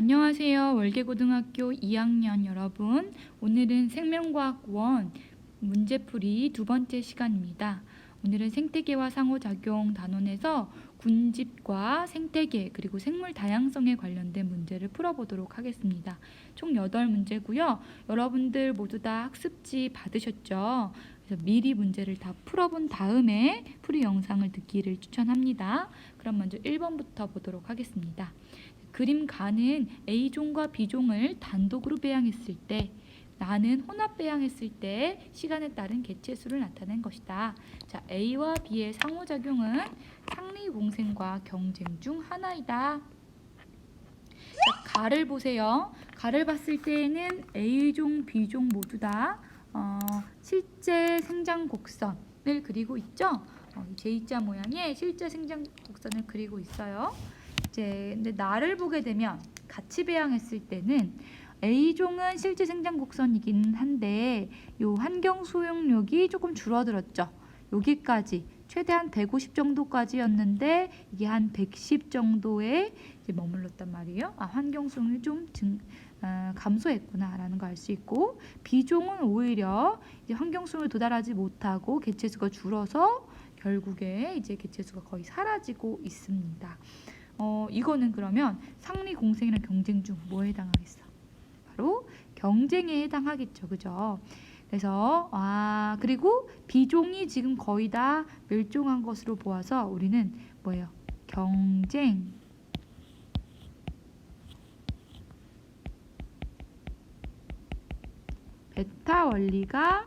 안녕하세요. 월계고등학교 2학년 여러분. 오늘은 생명과학원 문제풀이 두 번째 시간입니다. 오늘은 생태계와 상호작용 단원에서 군집과 생태계 그리고 생물 다양성에 관련된 문제를 풀어보도록 하겠습니다. 총 8문제고요. 여러분들 모두 다 학습지 받으셨죠? 미리 문제를 다 풀어본 다음에 풀이 영상을 듣기를 추천합니다. 그럼 먼저 1번부터 보도록 하겠습니다. 그림 가는 A종과 B종을 단독으로 배양했을 때 나는 혼합 배양했을 때 시간에 따른 개체수를 나타낸 것이다. 자, A와 B의 상호작용은 상리 공생과 경쟁 중 하나이다. 자, 가를 보세요. 가를 봤을 때에는 A종, B종 모두 다 어, 실제 생장 곡선을 그리고 있죠. 어, 이 J자 모양의 실제 생장 곡선을 그리고 있어요. 이제 근데 나를 보게 되면 같이 배양했을 때는 A종은 실제 생장 곡선이긴 한데 요 환경 소용력이 조금 줄어들었죠. 여기까지 최대한 150 정도까지였는데 이게 한 110 정도에 이제 머물렀단 말이에요. 아 환경 소용이 좀 증, 어, 감소했구나라는 걸 알 수 있고 B종은 오히려 이제 환경 소용에 도달하지 못하고 개체수가 줄어서 결국에 이제 개체수가 거의 사라지고 있습니다. 어, 이거는 그러면 상리 공생이랑 경쟁 중 뭐에 해당하겠어? 바로 경쟁에 해당하겠죠. 그죠? 그래서 아, 그리고 비종이 지금 거의 다 멸종한 것으로 보아서 우리는 뭐예요? 경쟁 베타 원리가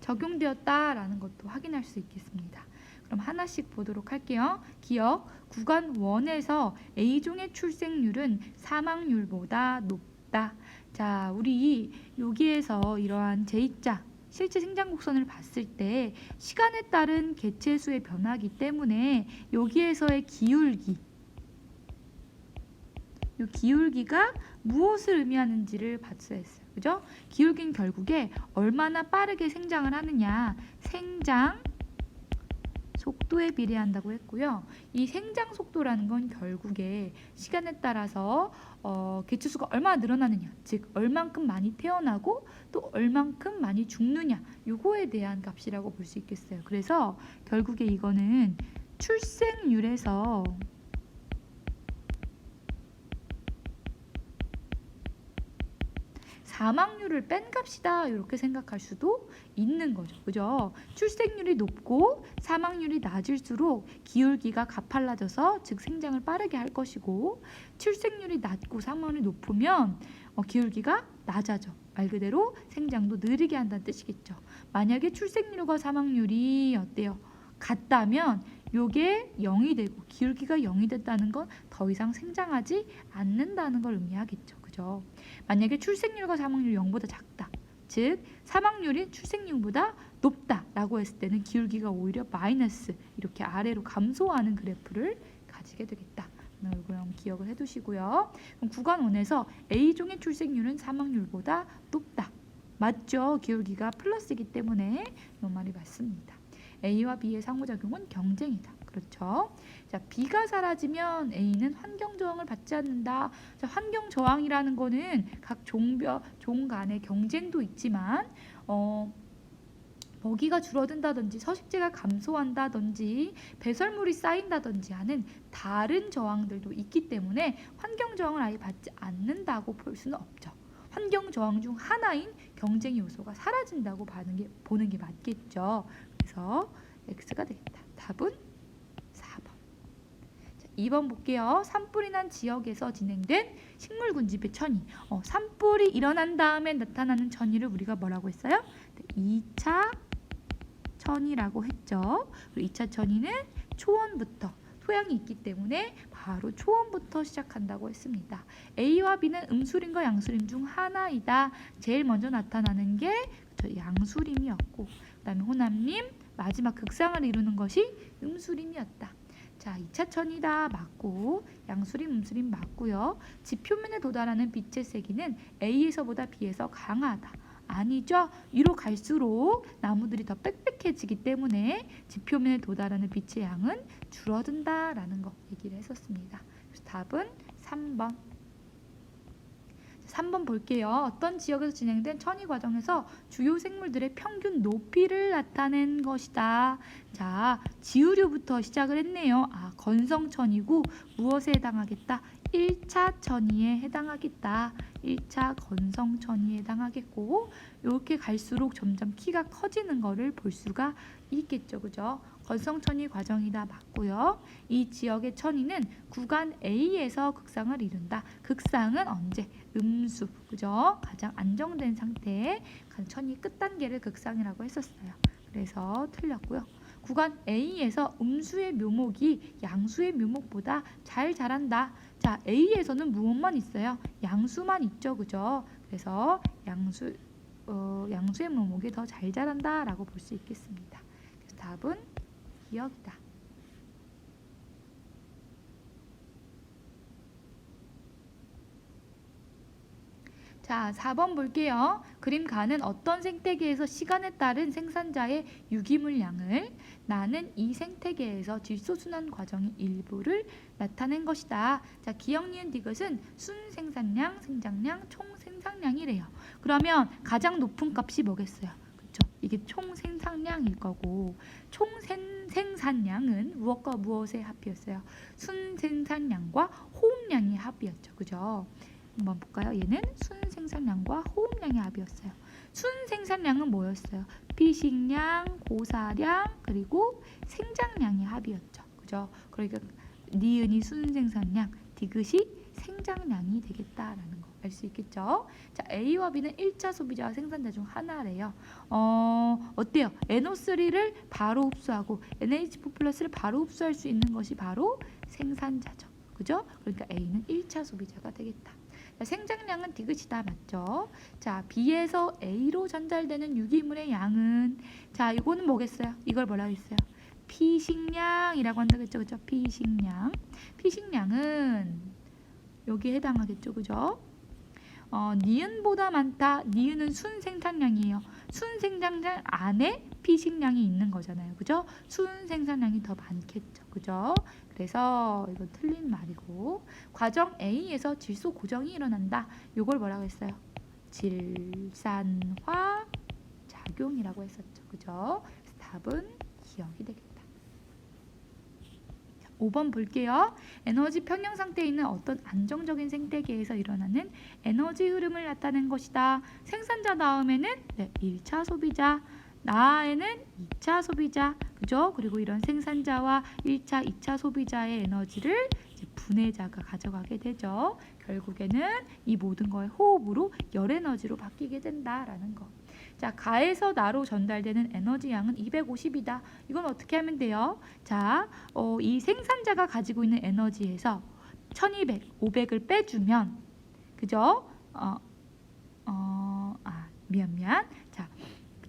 적용되었다라는 것도 확인할 수 있겠습니다. 그럼 하나씩 보도록 할게요. 기억 구간 1에서 A종의 출생률은 사망률보다 높다. 자, 우리 여기에서 이러한 J자 실제 생장 곡선을 봤을 때 시간에 따른 개체 수의 변화기 때문에 여기에서의 기울기 이 기울기가 무엇을 의미하는지를 봤어야 했어요. 그죠? 기울기는 결국에 얼마나 빠르게 생장을 하느냐 생장 속도에 비례한다고 했고요. 이 생장 속도라는 건 결국에 시간에 따라서 어, 개체수가 얼마나 늘어나느냐, 즉 얼만큼 많이 태어나고 또 얼만큼 많이 죽느냐, 요거에 대한 값이라고 볼 수 있겠어요. 그래서 결국에 이거는 출생률에서 사망률을 뺀 값이다 이렇게 생각할 수도 있는 거죠. 그죠? 출생률이 높고 사망률이 낮을수록 기울기가 가팔라져서 즉 생장을 빠르게 할 것이고 출생률이 낮고 사망률이 높으면 어, 기울기가 낮아져. 말 그대로 생장도 느리게 한다는 뜻이겠죠. 만약에 출생률과 사망률이 어때요? 같다면 요게 0이 되고 기울기가 0이 됐다는 건 더 이상 생장하지 않는다는 걸 의미하겠죠. 그죠? 만약에 출생률과 사망률이 0보다 작다. 즉 사망률이 출생률보다 높다라고 했을 때는 기울기가 오히려 마이너스 이렇게 아래로 감소하는 그래프를 가지게 되겠다. 이거 영 기억을 해두시고요. 그럼 구간 1에서 A종의 출생률은 사망률보다 높다. 맞죠? 기울기가 플러스이기 때문에 이 말이 맞습니다. A와 B의 상호작용은 경쟁이다. 그렇죠? 자, B가 사라지면 A는 환경 저항을 받지 않는다. 자, 환경 저항이라는 거는 각 종별 종 간의 경쟁도 있지만 어 먹이가 줄어든다든지 서식지가 감소한다든지 배설물이 쌓인다든지 하는 다른 저항들도 있기 때문에 환경 저항을 아예 받지 않는다고 볼 수는 없죠. 환경 저항 중 하나인 경쟁 요소가 사라진다고 보는 게, 보는 게 맞겠죠. 그래서 X가 되겠다. 답은 4번. 자, 2번 볼게요. 산불이 난 지역에서 진행된 식물 군집의 천이. 어, 산불이 일어난 다음에 나타나는 천이를 우리가 뭐라고 했어요? 네, 2차 천이라고 했죠. 그리고 2차 천이는 초원부터 토양이 있기 때문에 바로 초원부터 시작한다고 했습니다. A와 B는 음수림과 양수림 중 하나이다. 제일 먼저 나타나는 게 양수림이었고 그다음에 호남림 마지막 극상을 이루는 것이 음수림이었다. 자, 2차 천이다 맞고 양수림, 음수림 맞고요. 지 표면에 도달하는 빛의 세기는 A에서보다 B에서 강하다. 아니죠. 위로 갈수록 나무들이 더 빽빽해지기 때문에 지 표면에 도달하는 빛의 양은 줄어든다라는 거 얘기를 했었습니다. 그래서 답은 3번. 3번 볼게요. 어떤 지역에서 진행된 천이 과정에서 주요 생물들의 평균 높이를 나타낸 것이다. 자, 지우류부터 시작을 했네요. 아, 건성천이고 무엇에 해당하겠다? 1차 천이에 해당하겠다. 1차 건성 천이에 해당하겠고 이렇게 갈수록 점점 키가 커지는 거를 볼 수가 있겠죠. 그죠? 건성 천이 과정이다 맞고요. 이 지역의 천이는 구간 A에서 극상을 이룬다. 극상은 언제? 음수. 그죠? 가장 안정된 상태에 천이 끝 단계를 극상이라고 했었어요. 그래서 틀렸고요. 구간 A에서 음수의 묘목이 양수의 묘목보다 잘 자란다. 자, A에서는 무엇만 있어요? 양수만 있죠. 그죠? 그래서 양수 어, 양수의 묘목이 더 잘 자란다라고 볼 수 있겠습니다. 그래서 답은 기억이다. 자, 4번 볼게요. 그림 가는 어떤 생태계에서 시간에 따른 생산자의 유기물량을 나는 이 생태계에서 질소순환 과정의 일부를 나타낸 것이다. 자, 기억 니은 디귿은 순 생산량, 생장량, 총 생산량이래요. 그러면 가장 높은 값이 뭐겠어요? 그렇죠? 이게 총 생산량일 거고 총생산량은 무엇과 무엇의 합이었어요? 순 생산량과 호흡량의 합이었죠. 그죠? 한번 볼까요? 얘는 순생산량과 호흡량의 합이었어요. 순생산량은 뭐였어요? 피식량, 고사량, 그리고 생장량의 합이었죠. 그죠? 그러니까 니은이 순생산량, 디귿이 생장량이 되겠다라는 거 알 수 있겠죠? 자, A와 B는 1차 소비자와 생산자 중 하나래요. 어, 어때요? NO3를 바로 흡수하고 NH4 플러스를 바로 흡수할 수 있는 것이 바로 생산자죠. 그죠? 그러니까 A는 1차 소비자가 되겠다. 자, 생장량은 디귿이 다 맞죠? 자 B에서 A로 전달되는 유기물의 양은 자 이거는 뭐겠어요? 이걸 뭐라고 했어요? 피식량이라고 한다겠죠, 그죠? 피식량. 피식량은 여기에 해당하겠죠, 그죠? 어, 니은보다 많다. 니은은 순생산량이에요. 순생산량 안에 피식량이 있는 거잖아요, 그죠? 순생산량이 더 많겠죠, 그죠? 그래서 이건 틀린 말이고 과정 A에서 질소 고정이 일어난다. 이걸 뭐라고 했어요? 질산화 작용이라고 했었죠. 그죠? 답은 기억이 되겠다. 자, 5번 볼게요. 에너지 평형 상태에 있는 어떤 안정적인 생태계에서 일어나는 에너지 흐름을 나타낸 것이다. 생산자 다음에는 네, 1차 소비자, 나에는 2차 소비자, 그죠? 그리고 이런 생산자와 1차, 2차 소비자의 에너지를 분해자가 가져가게 되죠. 결국에는 이 모든 거의 호흡으로 열 에너지로 바뀌게 된다라는 거. 자, 가에서 나로 전달되는 에너지 양은 250이다. 이건 어떻게 하면 돼요? 자, 어, 이 생산자가 가지고 있는 에너지에서 1200, 500을 빼주면, 그죠? 어, 어, 아, 미안, 미안.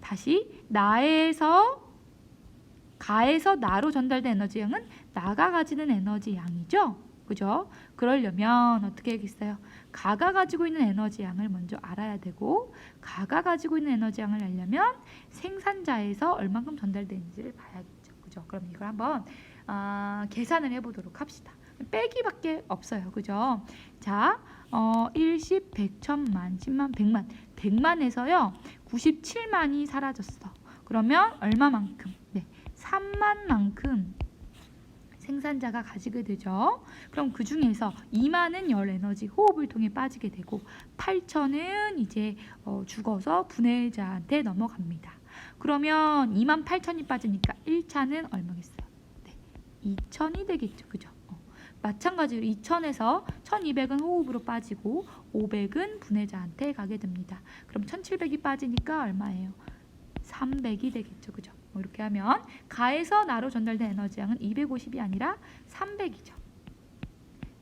자, 다시 나에서 가에서 나로 전달된 에너지 양은 나가 가지는 에너지 양이죠. 그죠? 그러려면 어떻게 하겠어요? 가가 가지고 있는 에너지 양을 먼저 알아야 되고 가가 가지고 있는 에너지 양을 알려면 생산자에서 얼만큼 전달되는지를 봐야겠죠. 그죠? 그럼 이걸 한번 아, 계산을 해보도록 합시다. 빼기밖에 없어요. 그죠? 자, 어, 1, 10, 100, 1000만, 10만, 100만 100만에서요 97만이 사라졌어. 그러면 얼마만큼? 네, 3만만큼 생산자가 가지게 되죠. 그럼 그 중에서 2만은 열 에너지 호흡을 통해 빠지게 되고 8천은 이제 어, 죽어서 분해자한테 넘어갑니다. 그러면 2만 8천이 빠지니까 1차는 얼마겠어요? 네, 2천이 되겠죠. 그죠? 어. 마찬가지로 2천에서 1200은 호흡으로 빠지고 500은 분해자한테 가게 됩니다. 그럼 1700이 빠지니까 얼마예요? 300이 되겠죠. 그죠? 뭐 이렇게 하면 가에서 나로 전달된 에너지 양은 250이 아니라 300이죠.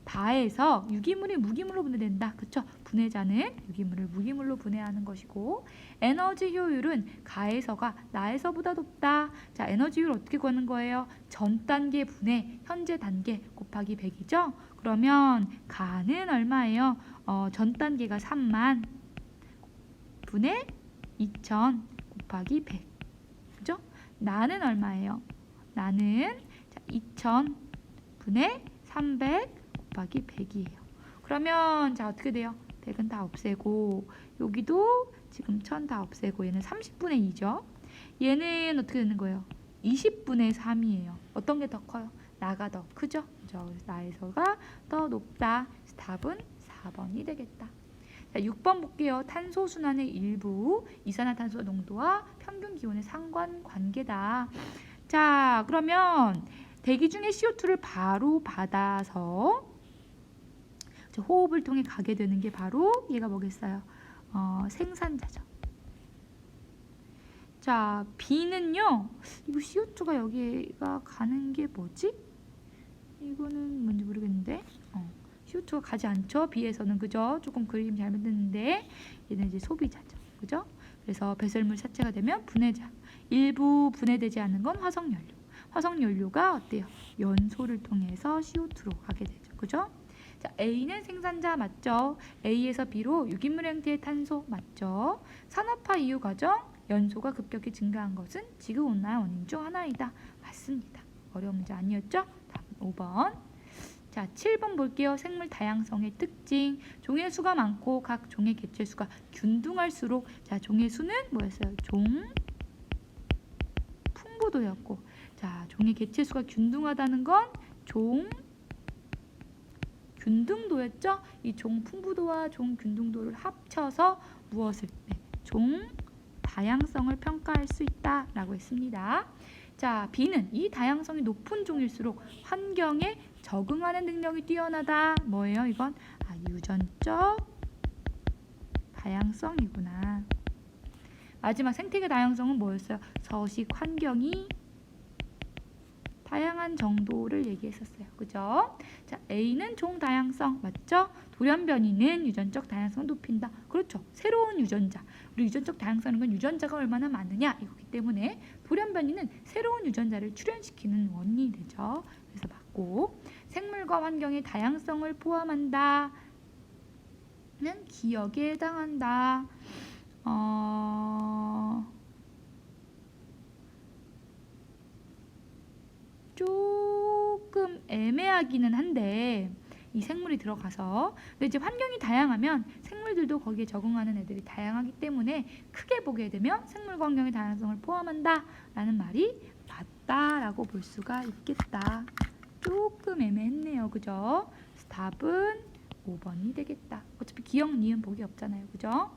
바에서 유기물이 무기물로 분해된다. 그쵸? 분해자는 유기물을 무기물로 분해하는 것이고 에너지 효율은 가에서가 나에서보다 높다. 자, 에너지 효율 어떻게 구하는 거예요? 전 단계 분해 현재 단계 곱하기 100이죠? 그러면 가는 얼마예요? 어, 전 단계가 3만 분해 2000 곱하기 100. 그죠? 나는 얼마예요? 나는 자, 2000 분의 300 곱하기 100이에요. 그러면 자 어떻게 돼요? 100은 다 없애고 여기도 지금 1000 다 없애고 얘는 30분의 2죠. 얘는 어떻게 되는 거예요? 20분의 3이에요. 어떤 게 더 커요? 나가 더 크죠? 그죠? 나에서가 더 높다. 답은 4번이 되겠다. 자, 6번 볼게요. 탄소 순환의 일부 이산화탄소 농도와 평균 기온의 상관관계다. 자, 그러면 대기 중에 CO2를 바로 받아서 저 호흡을 통해 가게 되는 게 바로 얘가 뭐겠어요? 어, 생산자죠. 자, B는요. 이거 CO2가 여기가 가는 게 뭐지? 이거는 CO2가 가지 않죠. B에서는 그죠? 조금 그림 잘못됐는데 얘는 이제 소비자죠. 그죠? 그래서 배설물 자체가 되면 분해자. 일부 분해되지 않는 건 화석연료. 화석연료가 어때요? 연소를 통해서 CO2로 가게 되죠. 그죠? 자, A는 생산자 맞죠? A에서 B로 유기물 형태의 탄소 맞죠? 산업화 이후 과정 연소가 급격히 증가한 것은 지구 온난화 원인 중 하나이다. 맞습니다. 어려운 문제 아니었죠? 다음 5번. 자, 7번 볼게요. 생물 다양성의 특징. 종의 수가 많고 각 종의 개체 수가 균등할수록 자, 종의 수는 뭐였어요? 종 풍부도였고. 자, 종의 개체 수가 균등하다는 건 종 균등도였죠? 이 종 풍부도와 종 균등도를 합쳐서 무엇을? 네, 종 다양성을 평가할 수 있다라고 했습니다. 자, B는 이 다양성이 높은 종일수록 환경에 적응하는 능력이 뛰어나다. 뭐예요? 이건 아, 유전적 다양성이구나. 마지막 생태계 다양성은 뭐였어요? 서식 환경이 다양한 정도를 얘기했었어요. 그죠? 자, A는 종 다양성 맞죠? 돌연변이는 유전적 다양성을 높인다. 그렇죠. 새로운 유전자. 우리 유전적 다양성은 건 유전자가 얼마나 많으냐 이거기 때문에 돌연변이는 새로운 유전자를 출현시키는 원인이 되죠. 그래서 맞고 생물과 환경의 다양성을 포함한다. 는 기억에 해당한다. 어... 조금 애매하기는 한데 이 생물이 들어가서 근데 이제 환경이 다양하면 생물들도 거기에 적응하는 애들이 다양하기 때문에 크게 보게 되면 생물과 환경의 다양성을 포함한다라는 말이 맞다라고 볼 수가 있겠다. 조금 애매했네요, 그죠? 답은 5번이 되겠다. 어차피 기억, 니은, 복이 없잖아요, 그죠?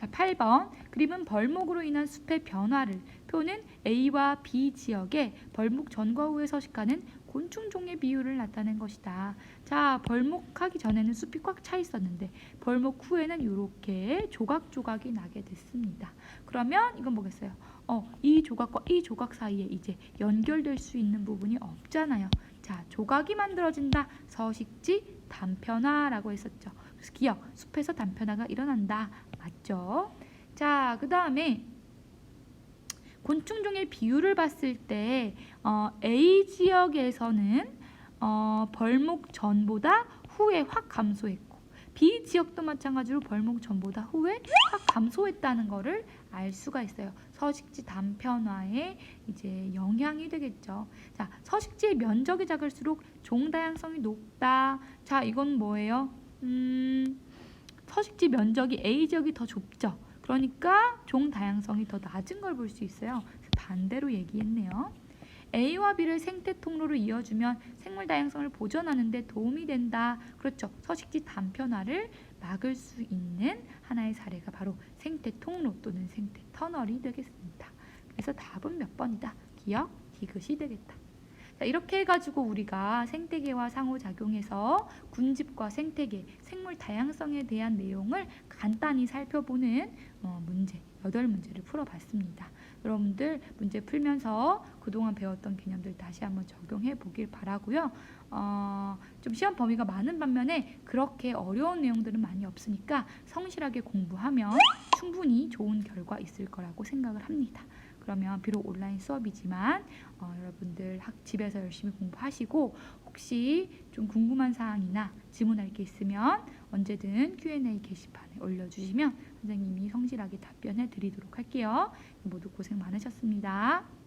자, 8번 그림은 벌목으로 인한 숲의 변화를 표는 A와 B 지역에 벌목 전과 후에 서식하는 곤충 종의 비율을 나타낸 것이다. 자, 벌목하기 전에는 숲이 꽉 차 있었는데 벌목 후에는 이렇게 조각조각이 나게 됐습니다. 그러면 이건 뭐겠어요? 어, 이 조각과 이 조각 사이에 이제 연결될 수 있는 부분이 없잖아요. 자, 조각이 만들어진다. 서식지 단편화라고 했었죠. 그래서 기억, 숲에서 단편화가 일어난다. 맞죠? 자, 그 다음에 곤충종의 비율을 봤을 때 어, A 지역에서는 어, 벌목 전보다 후에 확 감소했고 B 지역도 마찬가지로 벌목 전보다 후에 확 감소했다는 것을 알 수가 있어요. 서식지 단편화에 이제 영향이 되겠죠. 자, 서식지의 면적이 작을수록 종 다양성이 높다. 자, 이건 뭐예요? 음, 서식지 면적이 A 지역이 더 좁죠. 그러니까 종 다양성이 더 낮은 걸 볼 수 있어요. 반대로 얘기했네요. A와 B를 생태 통로로 이어주면 생물 다양성을 보존하는 데 도움이 된다. 그렇죠. 서식지 단편화를 막을 수 있는 하나의 사례가 바로 생태 통로 또는 생태 터널이 되겠습니다. 그래서 답은 몇 번이다. 기억, 디귿이 되겠다. 자, 이렇게 해가지고 우리가 생태계와 상호작용해서 군집과 생태계, 생물 다양성에 대한 내용을 간단히 살펴보는 어, 문제, 여덟 문제를 풀어봤습니다. 여러분들 문제 풀면서 그동안 배웠던 개념들 다시 한번 적용해 보길 바라고요. 어, 좀 시험 범위가 많은 반면에 그렇게 어려운 내용들은 많이 없으니까 성실하게 공부하면 충분히 좋은 결과 있을 거라고 생각을 합니다. 그러면 비록 온라인 수업이지만 어, 여러분들 학 집에서 열심히 공부하시고 혹시 좀 궁금한 사항이나 질문할 게 있으면 언제든 Q&A 게시판에 올려주시면 선생님이 성실하게 답변해 드리도록 할게요. 모두 고생 많으셨습니다.